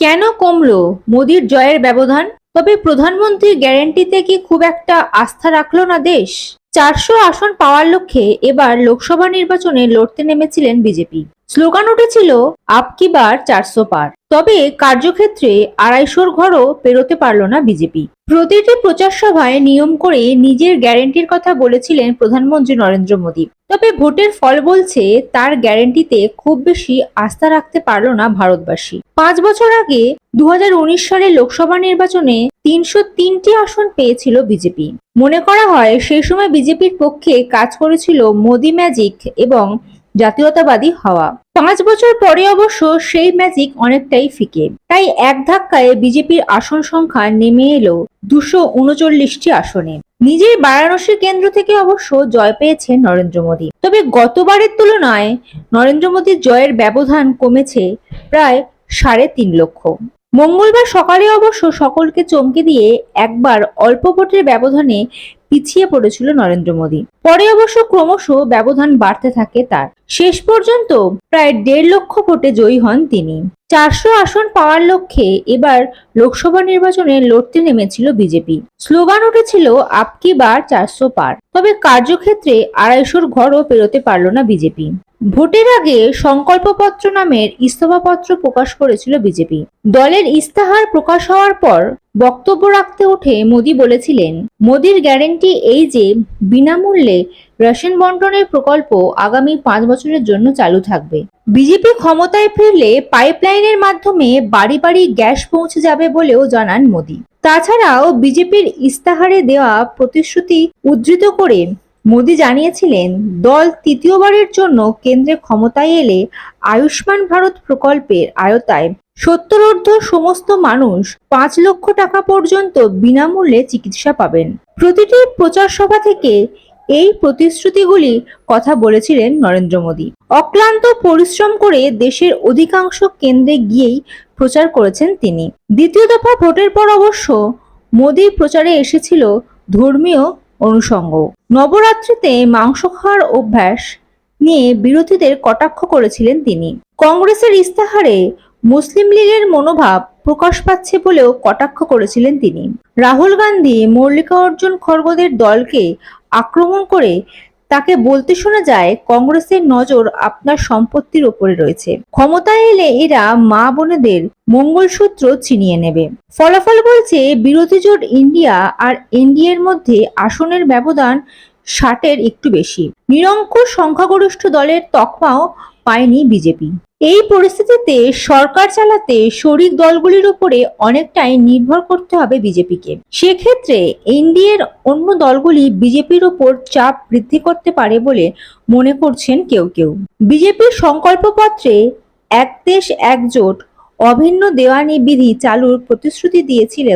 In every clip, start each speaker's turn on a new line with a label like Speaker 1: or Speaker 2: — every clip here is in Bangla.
Speaker 1: কেন কমল মোদীর জয়ের ব্যবধান? তবে প্রধানমন্ত্রীর গ্যারেন্টিতে কি খুব একটা আস্থা রাখল না দেশ? চারশো আসন পাওয়ার লক্ষ্যে এবার লোকসভা নির্বাচনে লড়তে নেমেছিলেন বিজেপি। স্লোগান উঠেছিল, আপ কি বার চারশো পার। তবে কার্যক্ষেত্রে আড়াইশোর ঘরও পেরোতে পারল না বিজেপি। প্রতিটি প্রচার সভায় নিয়ম করে নিজের গ্যারেন্টির কথা বলেছিলেন প্রধানমন্ত্রী নরেন্দ্র মোদী। তবে ভোটের ফল বলছে, তার গ্যারেন্টিতে খুব বেশি আস্থা রাখতে পারল না ভারতবাসী। পাঁচ বছর আগে দু সালে লোকসভা নির্বাচনে তিনশো তিনটি আসন পেয়েছিল বিজেপি। মনে করা হয়, সেই সময় বিজেপির পক্ষে কাজ করেছিল মোদি ম্যাজিক এবং জাতীয়তাবাদী হওয়া। পাঁচ বছর পরে অবশ্য সেই ম্যাজিক অনেকটাই ফিকে। তাই এক ধাক্কায় বিজেপির আসন সংখ্যা নেমে এলো দুশো উনচল্লিশটি আসনে। নিজের বারাণসী কেন্দ্র থেকে অবশ্য জয় পেয়েছেন নরেন্দ্র মোদী। তবে গতবারের তুলনায় নরেন্দ্র মোদীর জয়ের ব্যবধান কমেছে প্রায় সাড়ে তিন লক্ষ। মঙ্গলবার সকালে অবশ্য সকলকে চমকে দিয়ে একবার অল্প ভোটের ব্যবধানে পিছিয়ে পড়েছিল নরেন্দ্র মোদী। পরে অবশ্য ক্রমশ ব্যবধান বাড়তে থাকে তার। শেষ পর্যন্ত প্রায় দেড় লক্ষ ভোটে জয়ী হন তিনি। চারশো আসন পাওয়ার লক্ষ্যে এবার লোকসভা নির্বাচনে লড়তে নেমেছিল বিজেপি। স্লোগান উঠেছিল, আপকি বার চারশো পার। তবে কার্যক্ষেত্রে আড়াইশোর ঘরও পেরোতে পারল না বিজেপি। ভোটের আগে সংকল্পপত্র নামের ইস্তফাপত্র প্রকাশ করেছিল বিজেপি। দলের ইস্তাহার প্রকাশ হওয়ার পর বক্তব্য রাখতে উঠে মোদী বলেছিলেন, মোদীর গ্যারেন্টি এই যে, বিনামূল্যে রেশন বন্টনের প্রকল্প আগামী পাঁচ বছরের জন্য চালু থাকবে। বিজেপি ক্ষমতায় ফিরলে পাইপলাইনের মাধ্যমে বাড়ি বাড়ি গ্যাস পৌঁছে যাবে বলেও জানান মোদী। তাছাড়াও বিজেপির ইস্তাহারে দেওয়া প্রতিশ্রুতি উদ্ধৃত করে মোদী জানিয়েছিলেন, দল তৃতীয়বারের জন্য কেন্দ্রে ক্ষমতায় এলে আয়ুষ্মান ভারত প্রকল্পের আয়তায় সত্তরোর্ধ্ব সমস্ত মানুষ পাঁচ লক্ষ টাকা পর্যন্ত বিনামূল্যে চিকিৎসা পাবেন। প্রতিটি প্রচার সভা থেকে এই প্রতিশ্রুতিগুলি কথা বলেছিলেন নরেন্দ্র মোদী। অক্লান্ত পরিশ্রম করে দেশের অধিকাংশ কেন্দ্রে গিয়েই প্রচার করেছেন তিনি। দ্বিতীয় দফা ভোটের পর অবশ্য মোদীর প্রচারে এসেছিল ধর্মীয় অনুষঙ্গ। নবরাত্রিতে মাংস খাওয়ার অভ্যাস নিয়ে বিরোধীদের কটাক্ষ করেছিলেন তিনি। কংগ্রেসের ইস্তাহারে মুসলিম লীগের মনোভাব প্রকাশ পাচ্ছে বলেও কটাক্ষ করেছিলেন তিনি। রাহুল গান্ধী, মল্লিকা মল্লিকার্জুন খড়গদের দলকে আক্রমণ করে তাকে বলতে শোনা যায়, কংগ্রেসের নজর আপনার সম্পত্তির ওপরে রয়েছে। ক্ষমতায় এলে এরা মা বোনেদের মঙ্গলসূত্র ছিনিয়ে নেবে। ফলাফল বলছে, বিরোধী জোট ইন্ডিয়া আর এনডিএর মধ্যে আসনের ব্যবধান ষাটের একটু বেশি। নিরঙ্কুশ সংখ্যাগরিষ্ঠ দলের তকমাও পায়নি বিজেপি। এই পরিস্থিতিতে সরকার চালাতে শরিক দলগুলির উপরে অনেকটাই নির্ভর করতে হবে বিজেপিকে। সেক্ষেত্রে এনডিএর অন্য দলগুলি বিজেপির ওপর চাপ বৃদ্ধি করতে পারে বলে মনে করছেন কেউ কেউ। বিজেপির সংকল্পপত্রে এক দেশ একজোট অভিন্ন দেওয়ানি বিধি চালুর প্রতিশ্রুতি দিয়েছিল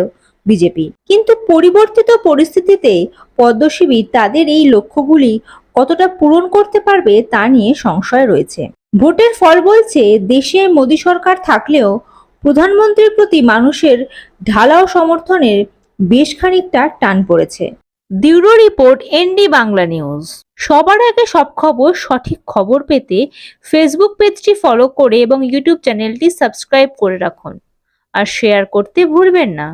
Speaker 1: বিজেপি। কিন্তু পরিবর্তিত পরিস্থিতিতে পদ্মশিবির তাদের এই লক্ষ্যগুলি কতটা পূরণ করতে পারবে তা নিয়ে সংশয় রয়েছে। ভোটের ফল বলছে, দেশে মোদী সরকার থাকলেও প্রধানমন্ত্রীর প্রতি মানুষের ঢালাও সমর্থনের বেশ খানিকটা টান পড়েছে। Bureau report, N D Bangla news. সবার আগে সব খবর, সঠিক খবর পেতে ফেসবুক পেজটি ফলো করে এবং ইউটিউব চ্যানেলটি সাবস্ক্রাইব করে রাখুন। আর শেয়ার করতে ভুলবেন না।